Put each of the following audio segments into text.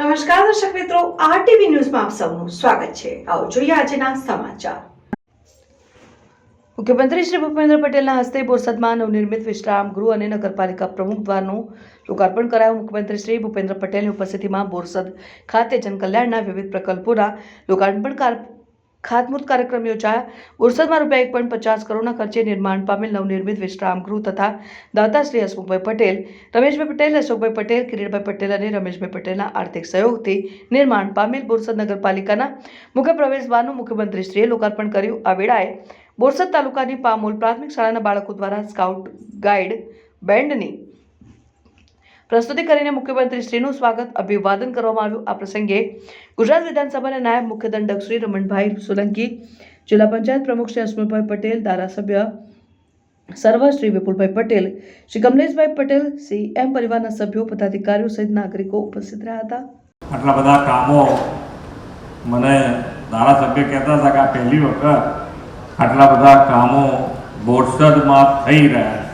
નમસ્કાર દર્શક મિત્રો, આરટીવી ન્યૂઝમાં આપ સૌનું સ્વાગત છે. આવો જોઈએ આજના સમાચાર. મુખ્યમંત્રી શ્રી ભૂપેન્દ્ર પટેલના હસ્તે બોરસદમાં નવનિર્મિત વિશ્રામ ગૃહ અને નગરપાલિકા પ્રમુખ દ્વારનું લોકાર્પણ કરાયું. મુખ્યમંત્રી શ્રી ભૂપેન્દ્ર પટેલની ઉપસ્થિતિમાં બોરસદ ખાતે જનકલ્યાણના વિવિધ પ્રકલ્પોના લોકાર્પણ કાર- ખાતમુહૂર્ત કાર્યક્રમ યોજાયા. બોરસદમાં રૂપિયા એક પોઈન્ટ પચાસ કરોડના ખર્ચે નિર્માણ પામેલ નવનિર્મિત વિશ્રામગૃહ તથા દાતાશ્રી હસમુખભાઈ પટેલ, રમેશભાઈ પટેલ અશોકભાઈ પટેલ, કિરીટભાઈ પટેલ અને રમેશભાઈ પટેલના આર્થિક સહયોગથી નિર્માણ પામેલ બોરસદ નગરપાલિકાના મુખ્ય પ્રવેશદ્વારનું મુખ્યમંત્રીશ્રીએ લોકાર્પણ કર્યું. આ વેળાએ બોરસદ તાલુકાની પામોલ પ્રાથમિક શાળાના બાળકો દ્વારા સ્કાઉટ ગાઈડ બેન્ડની પ્રસ્તુતિ કરીને મુખ્યમંત્રીશ્રીનું સ્વાગત, અભિવાદન કરવામાં આવ્યું. આ પ્રસંગે ગુજરાત વિધાનસભાના નાયબ મુખ્ય દંડક શ્રી રમણભાઈ સોલંકી, જિલ્લા પંચાયત પ્રમુખ શ્રી હસમુખભાઈ પટેલ, ધારાસભ્ય સર્વ શ્રી વિપુલભાઈ પટેલ, શ્રી કમલેશભાઈ પટેલ સી એમ પરિવારના સભ્યો, પદાધિકારીઓ સહિત નાગરિકો ઉપસ્થિત રહ્યા હતા. આટલા બધા કામો મને ધારાસભ્ય કહેતા હતા કે આ પહેલી વખત આટલા બધા કામો બોરસદમાં થઈ રહ્યા છે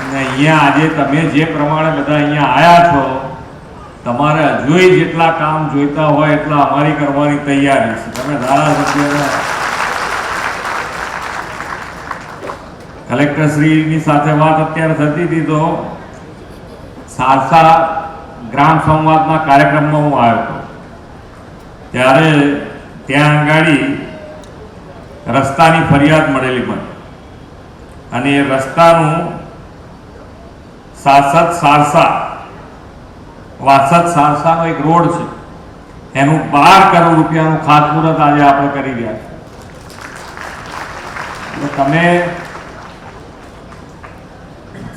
અને અહીંયા આજે તમે જે પ્રમાણે બધા અહીંયા આવ્યા છો, તમારે હજુય જેટલા કામ જોઈતા હોય એટલા અમારી કરવાની તૈયારી છે. તમે ધારાસભ્યને કલેક્ટરશ્રીની સાથે વાત અત્યારે થતી હતી તો સારસા ગ્રામ સંવાદના કાર્યક્રમમાં હું આવ્યો હતો. ત્યારે ત્યાં આગાડી રસ્તાની ફરિયાદ મળેલી મને. અને એ રસ્તાનું સાસદ સારસા. વાસદ સારસાનો એક રોડ છે. એનું બાર કરોડ રૂપિયાનું ખાતમુહૂર્ત આજે આપણે કરી રહ્યા છીએ. તમે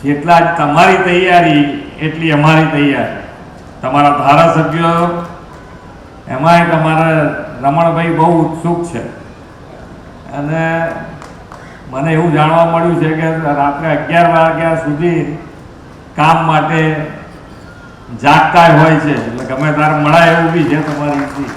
જેટલા તમારી તૈયારી, એટલી અમારી તૈયારી. તમારા ધારાસભ્યો, એમાંય તમારા રમણભાઈ બહુ ઉત્સુક છે. અને મને એવું જાણવા મળ્યું છે કે રાત્રે અગિયાર વાગ્યા સુધી કામ માટે જાગતા હોય છે. એટલે ગમે તારે મળાય એવું બી છે તમારી